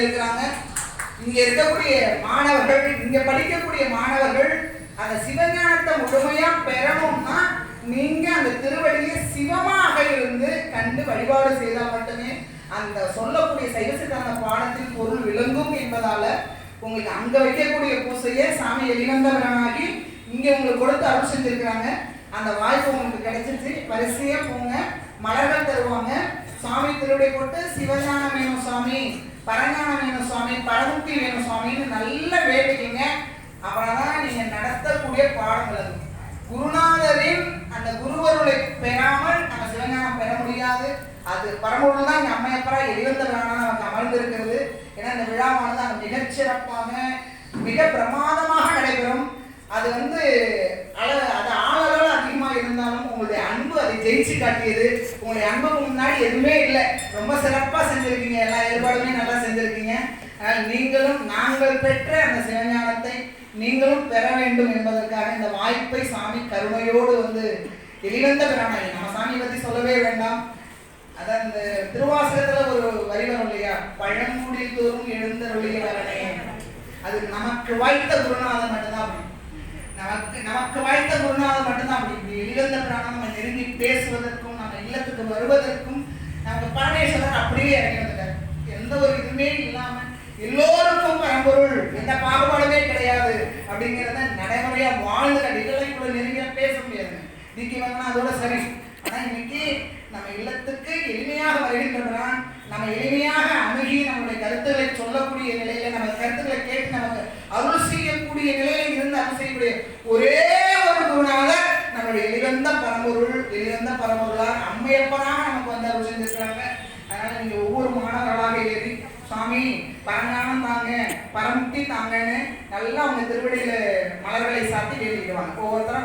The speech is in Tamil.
இருக்கிறாங்க. இங்கே இருக்கக்கூடிய மாணவர்கள் இங்கே படிக்கக்கூடிய மாணவர்கள் அந்த சிவஞானத்தை முழுமையாக பெறணும்னா நீங்கள் அந்த திருவடியை சிவமாக இருந்து கண்டு வழிபாடு செய்தால் மட்டுமே அந்த சொல்லக்கூடிய சைவசித்தான பாடத்தின் பொருள் விளங்கும் என்பதால் உங்களுக்கு அங்கே வைக்கக்கூடிய பூசையை சாமி எளிவந்தவராகி இங்கே உங்களுக்கு கொடுத்து அருள் செஞ்சுருக்கிறாங்க. அந்த வாய்ப்பு உங்களுக்கு கிடைச்சிருச்சு. வரிசையாக போங்க. மலர்கள் தருவாங்க. சுவாமி திருவிடை போட்டு சிவஞான வேணும் சுவாமி பரஞான வேணும் சுவாமி பரமுக்தி வேணும் சுவாமின்னு நல்ல வேண்டிக்கிங்க அப்புறம்தான் நீங்க நடத்தக்கூடிய பாடங்கள் அது. குருநாதரின் அந்த குருவருளை பெறாமல் நம்ம சிவஞானம் பெற முடியாது. அது பரம்பொருள் தான் இங்க அம்மையப்பரா எளிவந்த விழானா நமக்கு அமர்ந்திருக்கிறது. ஏன்னா இந்த விழாவானது அங்க மிகச்சிறப்பாக மிக பிரமாதமாக நடைபெறும். அது வந்து அதை ஜெயிச்சு காட்டியது. உங்களுடைய அன்புக்கு முன்னாடி எதுவுமே இல்லை. ரொம்ப சிறப்பாக செஞ்சுருக்கீங்க. எல்லா ஏற்பாடுமே நல்லா செஞ்சுருக்கீங்க. அதனால் நீங்களும் நாங்கள் பெற்ற அந்த சிவஞானத்தை நீங்களும் பெற வேண்டும் என்பதற்காக இந்த வாய்ப்பை சாமி கருணையோடு வந்து எளிவந்த பிராணாயி நம்ம சாமி பற்றி சொல்லவே வேண்டாம். அதான் இந்த திருவாசகத்தில் ஒரு வரி வரும் இல்லையா? பழங்குடி தோறும் எழுந்தருளிய வரனே அது நமக்கு வாய்த்த குருநாதன் மட்டும்தான். நமக்கு நமக்கு வாய்த்த குருநாதன் பேசுவதற்கும் நம்ம இல்லத்துக்கு வருவதற்கும் நம்ம பரமேஸ்வரர் அப்படியே இறங்கி வந்துட்டார். எந்த ஒரு இதுவுமே இல்லாம எல்லோருக்கும் பரம்பொருள் எந்த பாகுபாடுமே கிடையாது அப்படிங்கிறத நடைமுறையா வாழ்ந்து கண்டிப்பா கூட நெருங்கியா பேச முடியாது. இன்னைக்கு வாங்கினா அதோட சரி. ஆனா இன்னைக்கு நம்ம இல்லத்துக்கு எளிமையாக வருகின்றவரான் நம்ம எளிமையாக அணுகி நம்முடைய கருத்துக்களை சொல்லக்கூடிய நிலையில நம்ம கருத்துக்களை கேட்டு நமக்கு அருள் செய்யக்கூடிய நிலையில இருந்து அருள் செய்யக்கூடிய ஒரே ஒரு குருநாதர் நம்முடைய எளிவந்த பரம்பொருள் எளிவந்த பரம்பொருளார் அம்மையப்பனாக நமக்கு வந்து அருள் செஞ்சிருக்கிறாங்க அதனால நீங்க ஒவ்வொரு மாணவர்களாக ஏறி சுவாமி பரஞானம் தாங்க பரமுக்தி தாங்கன்னு நல்லா அவங்க திருவடியில மலர்களை சாத்தி வேண்டிக்குவாங்க ஒவ்வொருத்தரும்